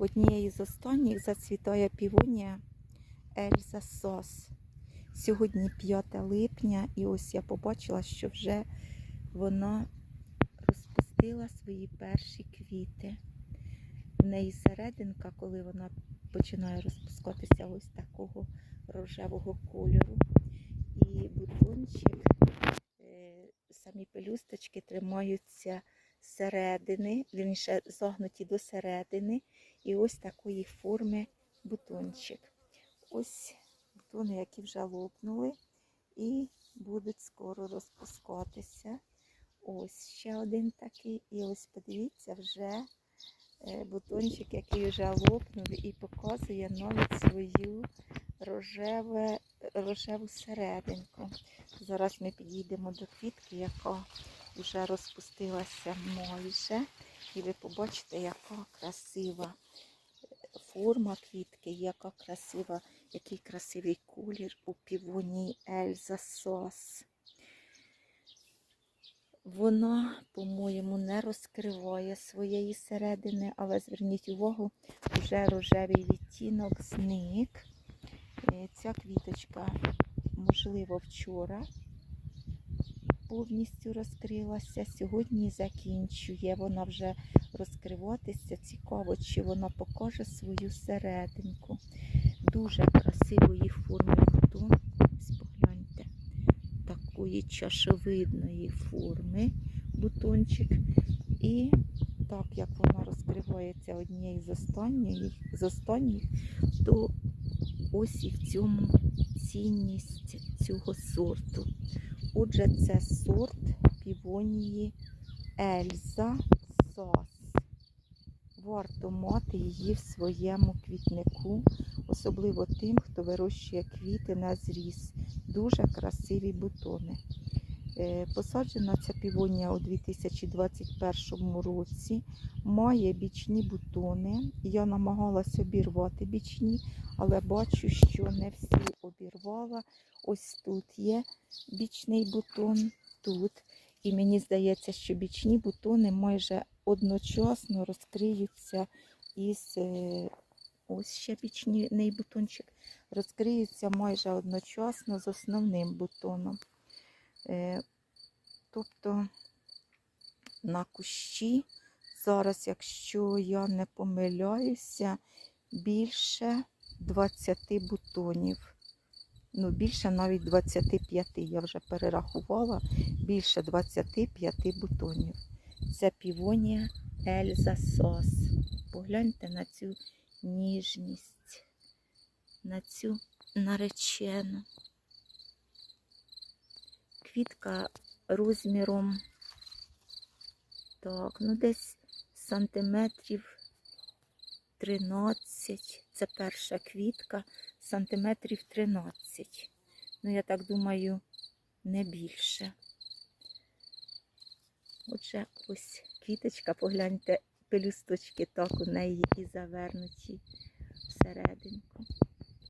Однією з останніх зацвітає півонія Ельза Сос. Сьогодні 5 липня, і ось я побачила, що вже вона розпустила свої перші квіти. В неї серединка, коли вона починає розпускатися ось такого рожевого кольору. І бутончик, е, самі пелюсточки тримаються зсередини, вірніше загнуті до середини. І ось такої форми бутончик. Ось бутони, які вже лопнули і будуть скоро розпускатися. Ось ще один такий. І ось подивіться, вже е, бутончик, який вже лопнув і показує навіть свою рожеве, рожеву серединку. Зараз ми підійдемо до квітки, яка вже розпустилася майже. І ви побачите, яка красива форма квітки, яка красива, який красивий колір у півонії Ельза Сос. Вона, по-моєму, не розкриває своєї середини, але зверніть увагу, вже рожевий відтінок зник. Е, Ця квіточка, можливо, вчора повністю розкрилася. Сьогодні закінчує вона вже розкриватися. Цікаво, чи вона покаже свою серединку. Дуже красивої форми бутон. Погляньте, такої чашовидної форми бутончик. І так як вона розкривається однією з останніх, з останніх, то ось і в цьому цінність цього сорту. Отже, це сорт півонії Ельза Сос. Варто мати її в своєму квітнику, особливо тим, хто вирощує квіти на зріз. Дуже красиві бутони. Е, Посаджена ця півонія у 2021 році. Має бічні бутони. Я намагалася обірвати бічні, але бачу, що не всі обірвала. Ось тут є бічний бутон, тут. І мені здається, що бічні бутони майже одночасно розкриються із е, ось ще бічний бутончик, розкриються майже одночасно з основним бутоном. Е, Тобто на кущі зараз, якщо я не помиляюся, більше 20 бутонів. Ну, більше навіть 25, я вже перерахувала, більше 25 бутонів. Це півонія Ельза Сос. Погляньте на цю ніжність, на цю наречену. Квітка розміром, так, ну десь сантиметрів 13. Це перша квітка, сантиметрів 13. Ну, я так думаю, не більше. Отже, ось квіточка, погляньте, пелюсточки так у неї і завернуті всерединку.